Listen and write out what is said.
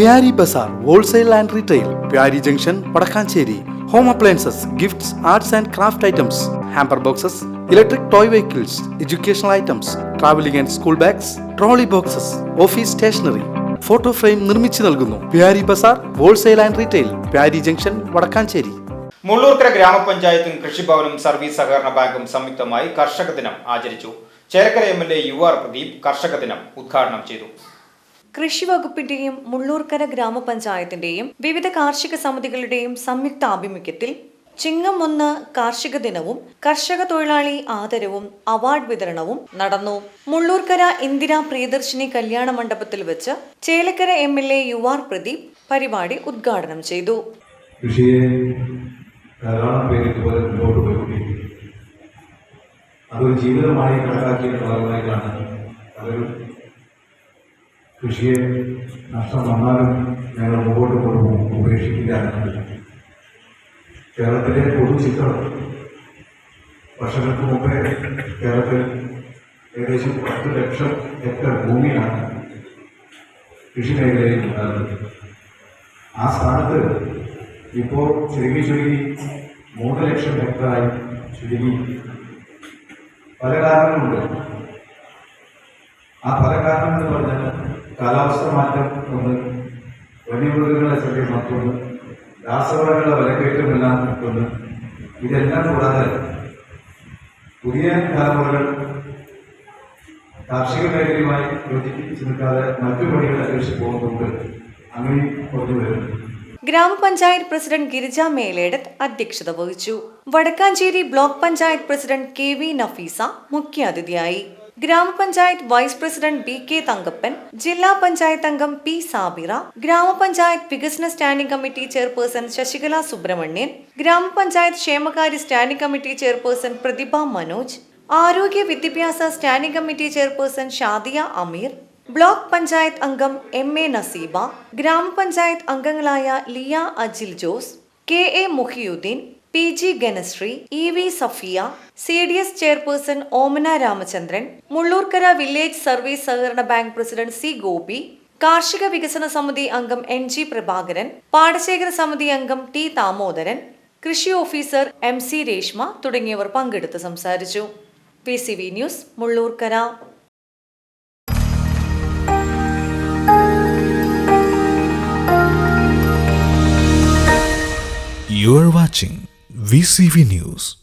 Pyari Bazaar wholesale and retail Pyari junction Vadakkanchery. Home appliances gifts arts and craft items hamper boxes electric toy vehicles educational items travelling and school bags trolley boxes office stationery photo frame നിർമ്മിച്ചു നൽകുന്നു. Pyari Bazaar wholesale and retail Pyari junction Vadakkanchery. Mullurkara ഗ്രാമപഞ്ചായത്തും കൃഷിഭവനും service സഹകരണ ബാങ്കും സംയുക്തമായി കർഷക ദിനം ആചരിച്ചു. Chelakkara M L A U R Pradeep കർഷക ദിനം ഉദ്ഘാടനം ചെയ്തു. കൃഷി വകുപ്പിന്റെയും മുള്ളൂർക്കര ഗ്രാമപഞ്ചായത്തിന്റെയും വിവിധ കാർഷിക സമിതികളുടെയും സംയുക്ത ആഭിമുഖ്യത്തിൽ ചിങ്ങം ഒന്ന് കാർഷിക ദിനവും കർഷക തൊഴിലാളി ആദരവും അവാർഡ് വിതരണവും നടന്നു. മുള്ളൂർക്കര ഇന്ദിര പ്രിയദർശിനി കല്യാണ മണ്ഡപത്തിൽ വെച്ച് Chelakkara M L A U R Pradeep പരിപാടി ഉദ്ഘാടനം ചെയ്തു. അതൊരു ജീവിതമായി കണക്കാക്കിയിട്ടുള്ള ഭാഗമായിട്ടാണ് പലരും കൃഷിയെ നഷ്ടം വന്നാലും ഞങ്ങൾ മുമ്പോട്ട് കൊണ്ടുപോകും ഉപേക്ഷിക്കില്ല കേരളത്തിലെ പൊതുചിത്രം വർഷങ്ങൾക്ക് മുമ്പേ കേരളത്തിൽ ഏകദേശം പത്ത് ലക്ഷം ഹെക്ടർ ഭൂമിയാണ് കൃഷി മേഖലയിൽ ഉണ്ടാകുന്നത്. ആ സ്ഥാനത്ത് ഇപ്പോൾ ചുരുങ്ങി ചുരുങ്ങി മൂന്ന് ലക്ഷം ഹെക്ടറായി ചുരുങ്ങി. പല കാരണങ്ങളുണ്ട്. ആ പല കാരണങ്ങൾ പറഞ്ഞാൽ കാലാവസ്ഥ മാറ്റം ഒന്ന് വന്യമൃഗങ്ങളെ ശല്യം മറ്റൊന്ന് രാസവളങ്ങളുടെ വിലക്കയറ്റമെല്ലാം മറ്റൊന്ന് ഇതെല്ലാം കൂടാതെ പുതിയ തലമുറകൾ കാർഷിക മേഖലയുമായി യോജിപ്പിച്ച് നിൽക്കാതെ മറ്റു പണികൾ അന്വേഷിച്ച് പോകുന്നുണ്ട് അങ്ങനെ വരുന്നു ഗ്രാമപഞ്ചായത്ത് പ്രസിഡന്റ് ഗിരിജ മേലേടത്ത് അധ്യക്ഷത വഹിച്ചു. Vadakkanchery block panchayat president K V Nafeesa മുഖ്യാതിഥിയായി. ഗ്രാമപഞ്ചായത്ത് vice president B K Thankappan ജില്ലാ പഞ്ചായത്ത് അംഗം പി സാബിറ ഗ്രാമപഞ്ചായത്ത് വികസന standing committee chairperson Sasikala Subramanian ഗ്രാമപഞ്ചായത്ത് ക്ഷേമകാര്യ standing committee chairperson Prathibha Manoj ആരോഗ്യ വിദ്യാഭ്യാസ standing committee chairperson Shadiya Ameer block panchayat അംഗം എം എ നസീബ ഗ്രാമപഞ്ചായത്ത് അംഗങ്ങളായ Liya Ajil Jose K A Muhiyudheen P G Ganasree E V Safiya C D S chairperson Omana Ramachandran Mullurkara village service സഹകരണ bank president C Gopi കാർഷിക വികസന സമിതി അംഗം N G Prabhakaran പാടശേഖര സമിതി അംഗം ടി ദാമോദരൻ കൃഷി ഓഫീസർ എം സി രേഷ്മ തുടങ്ങിയവർ പങ്കെടുത്ത് സംസാരിച്ചു. P C V news Mullurkara. You are watching VCV News.